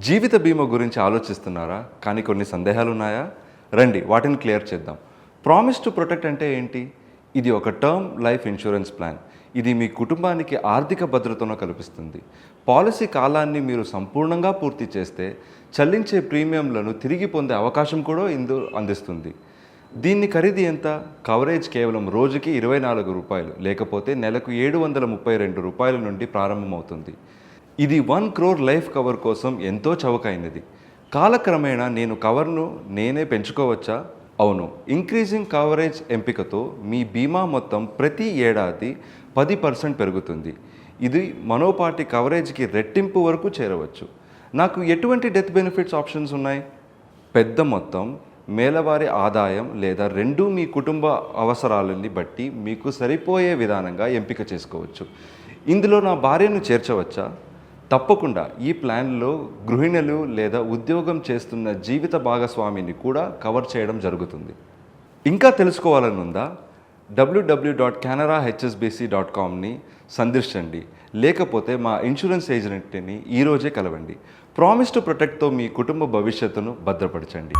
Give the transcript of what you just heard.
జీవిత బీమా గురించి ఆలోచిస్తున్నారా? కానీ కొన్ని సందేహాలు ఉన్నాయా రండి వాటిని క్లియర్ చేద్దాం. ప్రామిస్ టు ప్రొటెక్ట్ అంటే ఏంటి? ఇది ఒక టర్మ్ లైఫ్ ఇన్సూరెన్స్ ప్లాన్ ఇది మీ కుటుంబానికి ఆర్థిక భద్రతను కల్పిస్తుంది. పాలసీ కాలాన్ని మీరు సంపూర్ణంగా పూర్తి చేస్తే చెల్లించే ప్రీమియంలను తిరిగి పొందే అవకాశం కూడా ఇందులో అందిస్తుంది. దీన్ని ఖరీదు ఎంత? కవరేజ్ కేవలం రోజుకి ఇరవై నాలుగు రూపాయలు లేకపోతే నెలకు ఏడు వందల ముప్పై రెండు రూపాయల నుండి ప్రారంభమవుతుంది. ఇది వన్ క్రోర్ లైఫ్ కవర్ కోసం ఎంతో చవకైనది. కాలక్రమేణా నేను కవర్ను నేనే పెంచుకోవచ్చా? అవును. ఇంక్రీజింగ్ కవరేజ్ ఎంపికతో మీ బీమా మొత్తం ప్రతి ఏడాది పది పర్సెంట్ పెరుగుతుంది. ఇది మనోపాటి కవరేజ్కి రెట్టింపు వరకు చేరవచ్చు. నాకు ఎటువంటి డెత్ బెనిఫిట్స్ ఆప్షన్స్ ఉన్నాయి? పెద్ద మొత్తం మేలవారి ఆదాయం లేదా రెండూ మీ కుటుంబ అవసరాలని బట్టి మీకు సరిపోయే విధానంగా ఎంపిక చేసుకోవచ్చు. ఇందులో నా భార్యను చేర్చవచ్చా? తప్పకుండా ఈ ప్లాన్లో గృహిణులు లేదా ఉద్యోగం చేస్తున్న జీవిత భాగస్వామిని కూడా కవర్ చేయడం జరుగుతుంది. ఇంకా తెలుసుకోవాలని ఉందా? W W dot Canara H S B C dot కామ్ని సందర్శించండి. లేకపోతే మా ఇన్సూరెన్స్ ఏజెంట్ని ఈరోజే కలవండి. ప్రామిస్ టు ప్రొటెక్ట్తో మీ కుటుంబ భవిష్యత్తును భద్రపరచండి.